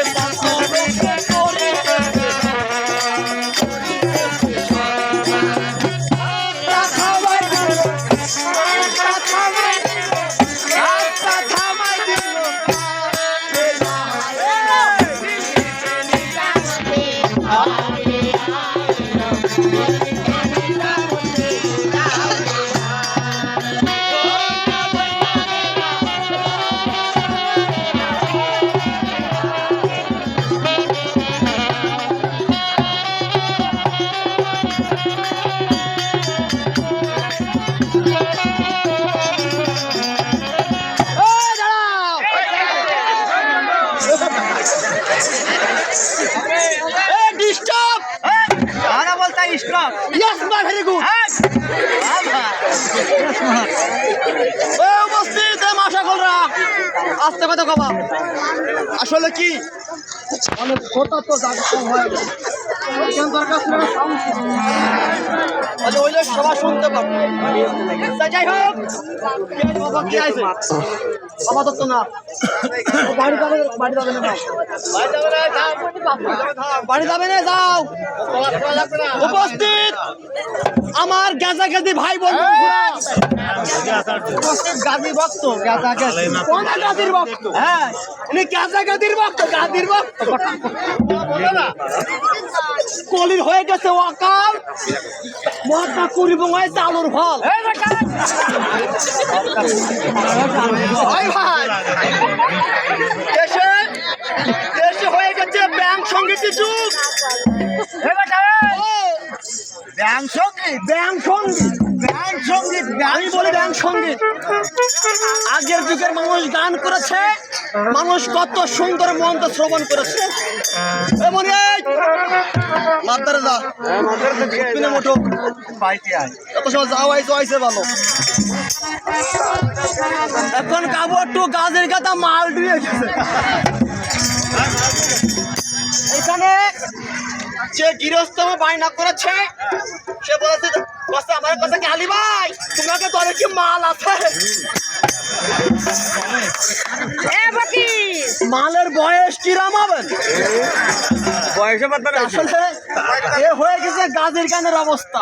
এক বলতে stop yes মা ভেরি গুড এই উপস্থিত মাসা কলরা আস্তে কথা কবা আসলে কি অনেক ছোট তো জায়গা কম হয়ে ওইলে সবাই শুনতে পাবো তা যাই হোক কথা না। বাড়ি যাবে বাড়ি যাবে না বাড়ি যাবে না, যাও। উপস্থিত আমার গেজা গেজি ভাই উপস্থিত গাজী ভক্ত কোন ভক্ত? হ্যাঁ ইনি ভক্ত ভক্ত। কলির হয়ে গেছে অকাল মহাত্মা বঙ্গায় চালুর ফল। ভাই ভাই দেশে দেশে হয়ে গেছে ব্যাংক সঙ্গীতের যুগ ব্যাং সংগীত ব্যাংক সংগীত ব্যাং সংগীত আমি বলি ব্যাংক সংগীত আগের যুগের মানুষ গান করেছে মানুষ কত সুন্দর মন্ত্র শ্রবণ করেছে এমন মাতারে মোটো সময় আইসো ভালো। এখন গাবো একটু গাছের গাদা মাল দিয়ে গেছে। এখানে যে গৃহস্থ বায়না করেছে সে বলেছে বসে আমার কাছে কি আলি ভাই? তোমাকে তোরে কি মাল আছে। মালের বয়স কিরাম হবেন বয়সে আসলে এ হয়ে গেছে গাছের গানের অবস্থা।